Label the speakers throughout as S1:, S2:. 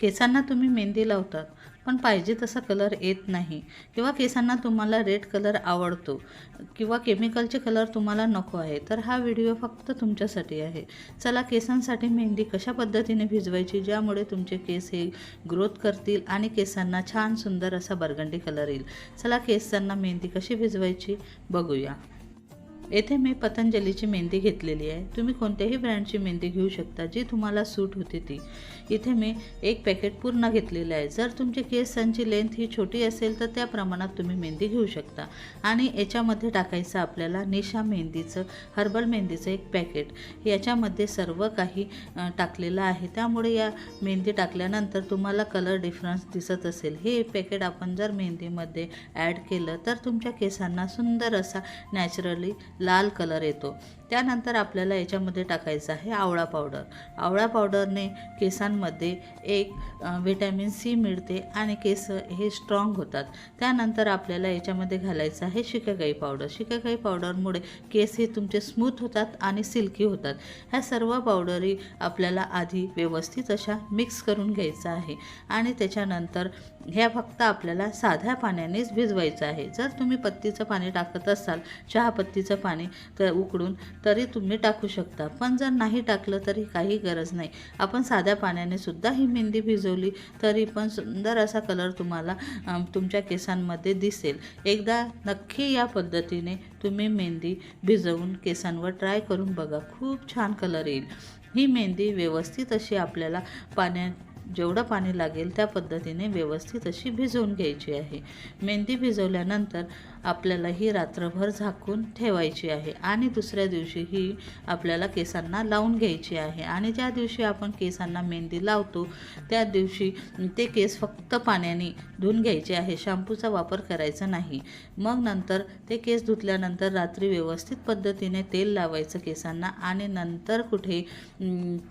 S1: केसांना तुम्ही मेहंदी लावतात पण पाहिजे तसा कलर येत नाही. किंवा केसांना तुम्हाला रेड कलर आवडतो किंवा केमिकलचे कलर तुम्हाला नको आहे तर हा व्हिडिओ फक्त तुमच्यासाठी आहे. चला केसांसाठी मेहंदी कशा पद्धतीने भिजवायची ज्यामुळे तुमचे केस हे ग्रोथ करतील आणि केसांना छान सुंदर असा बरगंडी कलर येईल. चला केसांना मेहंदी कशी भिजवायची बघूया. येथे मी पतंजलीची मेहंदी घेतलेली आहे. तुम्ही कोणत्याही ब्रँडची मेहंदी घेऊ शकता जी तुम्हाला सूट होते ती. इथे मी एक पॅकेट पूर्ण घेतलेलं आहे. जर तुमच्या केसांची लेंथ ही छोटी असेल तर त्या प्रमाणात तुम्ही मेहंदी घेऊ शकता. आणि याच्यामध्ये टाकायचं आपल्याला निशा मेहंदीचं हर्बल मेहंदीचं एक पॅकेट. याच्यामध्ये सर्व काही टाकलेलं आहे. त्यामुळे या मेहंदी टाकल्यानंतर तुम्हाला कलर डिफरन्स दिसत असेल. हे पॅकेट आपण जर मेहंदीमध्ये ॲड केलं तर तुमच्या केसांना सुंदर असा नॅचरली लाल कलर येतो. त्यानंतर आपल्याला याच्यामध्ये टाकायचं आहे आवळा पावडर. आवळा पावडरने केसांमध्ये एक व्हिटॅमिन सी मिळते आणि केस हे स्ट्रॉंग होतात. त्यानंतर आपल्याला याच्यामध्ये घालायचं आहे शिकाकाई पावडर. शिकाकाई पावडरमुळे केस हे तुमचे स्मूथ होतात आणि सिल्की होतात. ह्या सर्व पावडरी आपल्याला आधी व्यवस्थित अशा मिक्स करून घ्यायचं आहे आणि त्याच्यानंतर ह्या फक्त आपल्याला साध्या पाण्यानेच भिजवायचं आहे. जर तुम्ही पत्तीचं पाणी टाकत असाल चहा पत्तीचं पाणी तर उकडून तरी तुम्ही टाकू शकता. पण जर नाही टाकलं तरी काही गरज नाही. आपण साध्या पाण्याने सुद्धा ही मेहंदी भिजवली तरी पण सुंदर असा कलर तुम्हाला तुमच्या केसांमध्ये दिसेल. एकदा नक्की या पद्धतीने तुम्ही मेहंदी भिजवून केसांवर ट्राय करून बघा. खूप छान कलर येईल. ही मेहंदी व्यवस्थित अशी आपल्याला पाण्यात जेवढं पाणी लागेल त्या पद्धतीने व्यवस्थित अशी भिजवून घ्यायची आहे. मेहंदी भिजवल्यानंतर आपल्याला ही रात्रभर झाकून ठेवायची आहे. आणि दुसऱ्या दिवशी ही आपल्याला केसांना लावून घ्यायची आहे. आणि ज्या दिवशी आपण केसांना मेहंदी लावतो त्या दिवशी ते केस फक्त पाण्याने धुवून घ्यायचे आहे. शॅम्पूचा वापर करायचा नाही. मग नंतर ते केस धुतल्यानंतर रात्री व्यवस्थित पद्धतीने तेल लावायचं केसांना आणि नंतर कुठे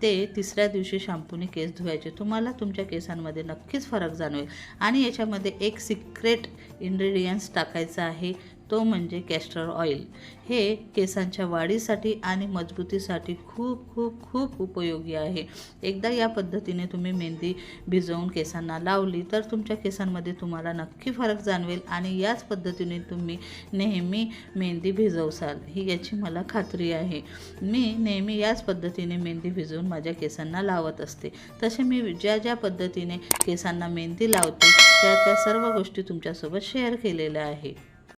S1: ते तिसऱ्या दिवशी शॅम्पूने केस धुवायचे. तुम्हाला तुमच्या केसांमध्ये नक्कीच फरक जाणवेल. आणि याच्यामध्ये एक सिक्रेट इंग्रेडियंट्स टाकायचा आहे. आहे तो म्हणजे कॅस्टर ऑइल हे केसांच्या वाढीसाठी आणि मजबूतीसाठी खूप खूप खूप उपयोगी आहे. एकदा या पद्धतीने तुम्ही मेहंदी भिजवून केसांना लावली तर तुमच्या केसांमध्ये तुम्हाला नक्की फरक जाणवेल आणि याच पद्धतीने तुम्ही नेहमी मेहंदी भिजवसाल. ही याची मला खात्री आहे. मी नेहमी याच पद्धतीने मेहंदी भिजवून माझ्या केसांना लावत असते. तसे मी ज्या ज्या पद्धतीने केसांना मेहंदी लावते त्या त्या सर्व गोष्टी तुमच्यासोबत शेअर केलेल्या आहे.